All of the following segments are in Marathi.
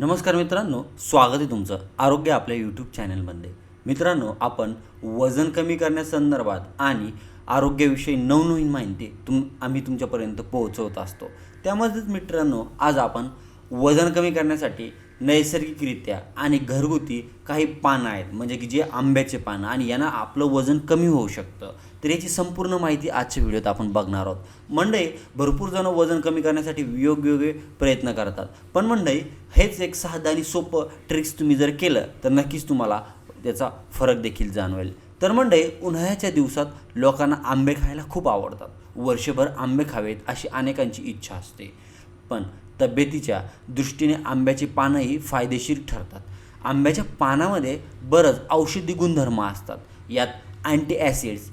नमस्कार मित्रांनो स्वागत आहे तुमचं आरोग्य आपल्या यूट्यूब चॅनलमध्ये मित्रांनो आपण वजन कमी करण्यासंदर्भात आणि आरोग्याविषयी नवनवीन माहिती तुम आम्ही तुमच्यापर्यंत पोहोचवत असतो. त्यामध्येच मित्रांनो आज आपण वजन कमी करण्यासाठी नैसर्गिकरित्या आणि घरगुती काही पानं आहेत. म्हणजे की जे आंब्याचे पानं आणि यांना आपलं वजन कमी होऊ शकतं. तर याची संपूर्ण माहिती आजच्या व्हिडिओत आपण बघणार आहोत. मंडई भरपूर जण वजन कमी करण्यासाठी योग्य प्रयत्न करतात. पण मंडई हेच एक साधं आणि सोपं ट्रिक्स तुम्ही जर केलं तर नक्कीच तुम्हाला त्याचा फरक देखील जाणवेल. तर मंडई उन्हाळ्याच्या दिवसात लोकांना आंबे खायला खूप आवडतात. वर्षभर आंबे खावेत अशी अनेकांची इच्छा असते. पण तब्येतीच्या दृष्टीने आंब्याची पानंही फायदेशीर ठरतात. आंब्याच्या पानामध्ये बरंच औषधी गुणधर्म असतात. यात अँटी ॲसिड्स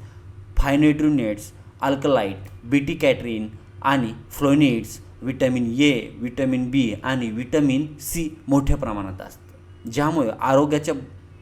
फायनेट्रुनेट्स अल्कलाईट बीटी कॅटरीन आणि फ्लोनिड्स विटॅमिन ए विटॅमिन बी आणि विटॅमिन सी मोठ्या प्रमाणात असतं. ज्यामुळे आरोग्याच्या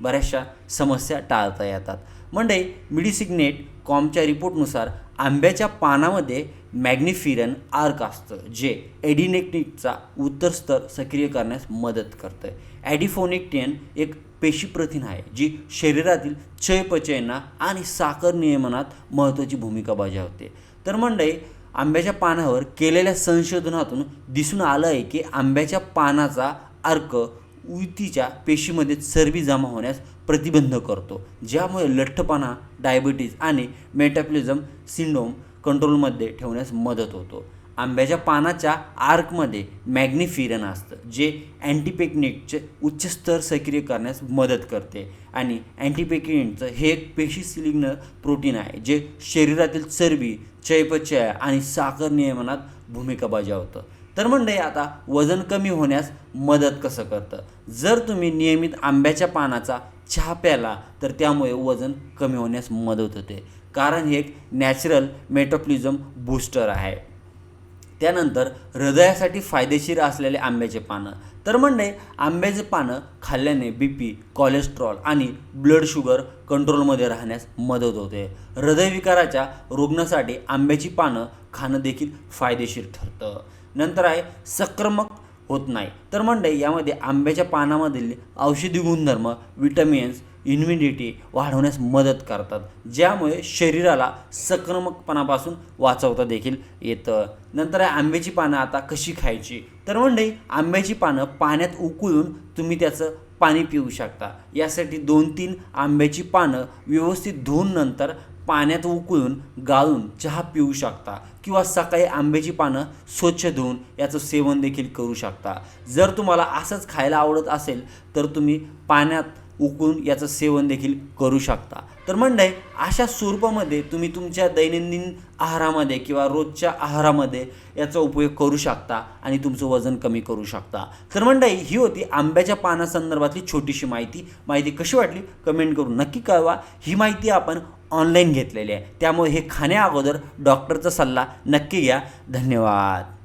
बऱ्याचशा समस्या टाळता येतात. म्हणजे मिडिसिग्नेट कॉमच्या रिपोर्टनुसार आंब्याच्या पानामध्ये मॅग्निफिरन आर्क असतं जे एडिनेक्टिकचा उत्तर स्तर सक्रिय करण्यास मदत करतं. ॲडिफोनिक्टियन एक पेशी प्रथिन आहे जी शरीरातील चयपचयना आणि साखर नियमनात महत्त्वाची भूमिका बजावते. तर मंडळी आंब्याच्या पानावर केलेल्या संशोधनातून दिसून आलं आहे की आंब्याच्या पानाचा अर्क उतीच्या पेशीमध्ये चरबी जमा होण्यास प्रतिबंध करतो ज्यामुळे लठ्ठपणा डायबिटीज आणि मेटाप्लिझम सिंड्रोम कंट्रोलमध्ये ठेवण्यास मदत होतो. आंब्याच्या पानाच्या आर्कमध्ये मॅग्निफिरन असतं जे अँटीपेक्निकचे उच्च स्तर सक्रिय करण्यास मदत करते. आणि अँटीपेक्निकचं हे एक पेशी पेशीसिलिग्न प्रोटीन आहे जे शरीरातील चरबी चयपचय आणि साखर नियमनात भूमिका बजावतं. तर म्हणजे आता वजन कमी होण्यास मदत कसं करतं? जर तुम्ही नियमित आंब्याच्या पानाचा चहा प्याला तर त्यामुळे वजन कमी होण्यास मदत होते. कारण हे एक नॅचरल मेटाप्लिझम बूस्टर आहे. त्यानंतर हृदयासाठी फायदेशीर असलेले आंब्याचे पानं. तर म्हणजे आंब्याचे पानं खाल्ल्याने बी पी कोलेस्ट्रॉल आणि ब्लड शुगर कंट्रोलमध्ये राहण्यास मदत होते. हृदयविकाराच्या रुग्णासाठी आंब्याची पानं खाणं देखील फायदेशीर ठरतं. नंतर आहे संक्रमक होत नाही. तर म्हणजे यामध्ये आंब्याच्या पानामधील औषधी गुणधर्म विटॅमिन्स इम्युनिटी वाढवण्यास मदत करतात ज्यामुळे शरीराला संक्रमकपणापासून वाचवता देखील येतं. नंतर आहे आंब्याची पानं आता कशी खायची? तर म्हणजे आंब्याची पानं पाण्यात उकळून तुम्ही त्याचं पाणी पिऊ शकता. यासाठी दोन तीन आंब्याची पानं व्यवस्थित धुवून नंतर पाण्यात उकळून गाळून चहा पिऊ शकता किंवा सकाळी आंब्याची पानं स्वच्छ धुवून याचं सेवन देखील करू शकता. जर तुम्हाला असंच खायला आवडत असेल तर तुम्ही पाण्यात उकळून याचं सेवन देखील करू शकता. तर म्हणजे अशा स्वरूपामध्ये तुम्ही तुमच्या दैनंदिन आहारामध्ये किंवा रोजच्या आहारामध्ये याचा उपयोग करू शकता आणि तुमचं वजन कमी करू शकता. तर मंडळी ही होती आंब्याच्या पानासंदर्भातली छोटीशी माहिती. माहिती कशी वाटली? कमेंट करून नक्की कळवा. ही माहिती आपण ऑनलाईन घेतलेली आहे. त्यामुळे हे खाण्याअगोदर डॉक्टरचा सल्ला नक्की घ्या. धन्यवाद.